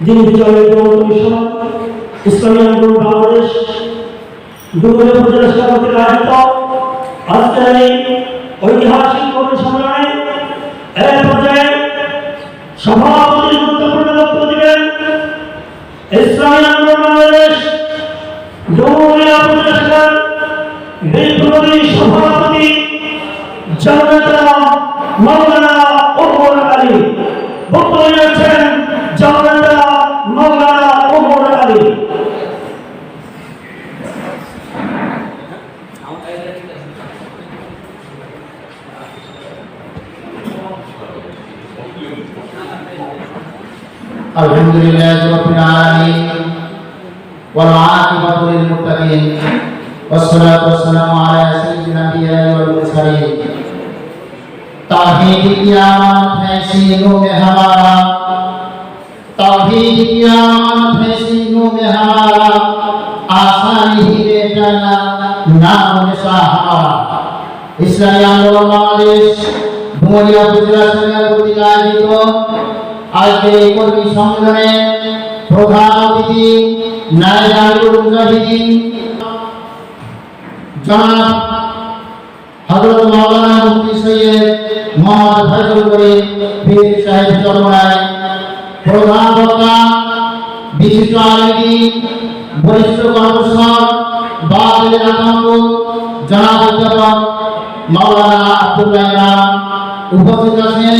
যিনি বিচারের কমিশন ইসলামী আন্দোলন বাংলাদেশ দুপুরে উপজেলা সভাপতির আয়োজিত আজকের এই ঐতিহাসিক কর্মী সম্মেলনে এক পর্যায়ে সভাপতি গুরুত্বপূর্ণ বক্তব্য দিবেন। ইসলামী আন্দোলন বাংলাদেশ যমুনা উপদেষ্টার বিপ্লবী সভাপতি জননেতা মৌলানা ওমর আলী। বক্তব্য الحمد لله رب العالمين والعاقبة للمتقين والصلاة والسلام على سيد النبي والمرسلين توحید قیامت ہے سینوں میں ہمارا توحید قیامت ہے سینوں میں ہمارا آسانی ہی لے جانا نام نشا ہمارا اسلامی آندولن বাংলাদেশ ভুমরিয়া উপজেলা সরকার কর্তৃক আয়োজিত আজকে এই কর্মী সম্মেলনে প্রধান অতিথি নায়জানুল মুজাহিদিন জনাব হযরত মাওলানা মুফতি সৈয়দ মোহাম্মদ ফজল করিম, পীর সাহেব চরমনায়, প্রধান বক্তা, বিশিষ্ট আলেমী, বরিষ্ঠ কর্মসর বাদের আতঙ্ক জনাব অধ্যাপক মাওলানা আব্দুল্লাহ উপস্থিত আছেন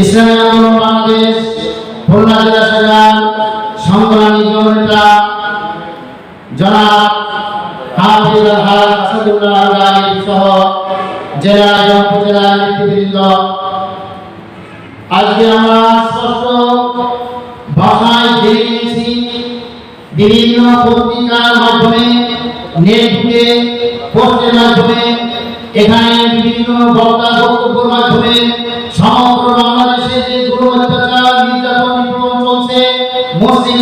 ইসলামী আন্দোলন বাংলাদেশ, খুলনা জেলা শাখার সংগ্রামী জনাব সহ আজকে বিভিন্ন পত্রিকার মাধ্যমে মাধ্যমে, এখানে বিভিন্ন বক্তা বক্তব্যের মাধ্যমে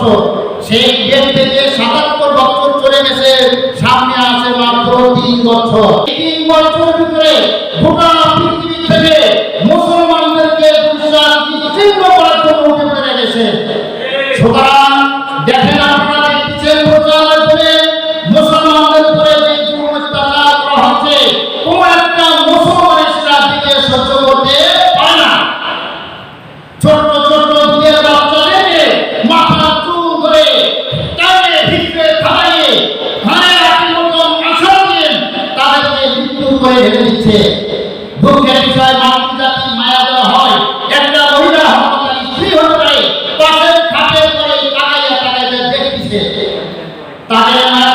বছর সেই ডেট থেকে সাতাত্তর বছর চলে গেছে, সামনে আছে মাত্র তিন বছর। তিন বছরের ভিতরে গোটা পৃথিবী থেকে মুসলমানদেরকে বিচ্ছিন্ন করার জন্য উঠে পড়ে গেছে। সুতরাং ঢেলে দিচ্ছে। মায়া হয়। একটা মহিলা হঠাৎ স্ত্রী হতে তাদের মায়া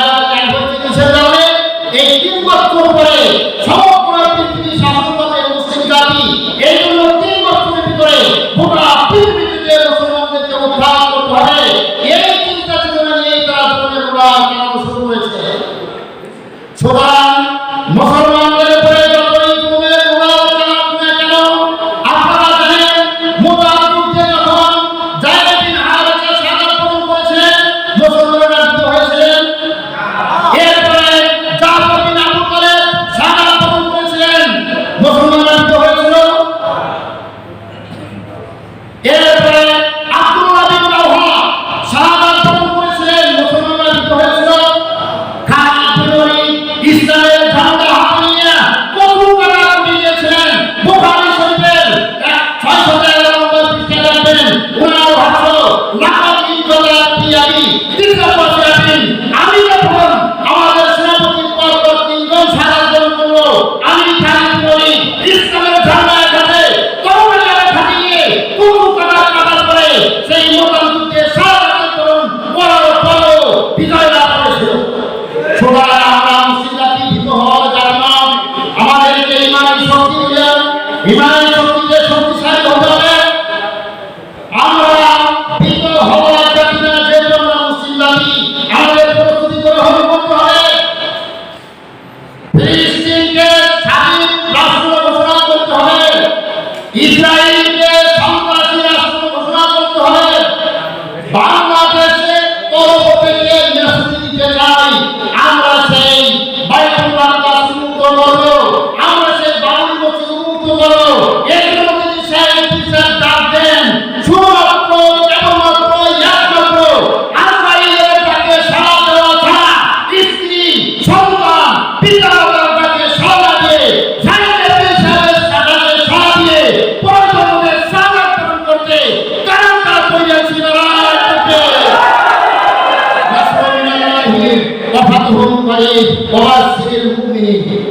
ওয়াফাতুহুম করিব ওয়াসিরুল মুমিনিন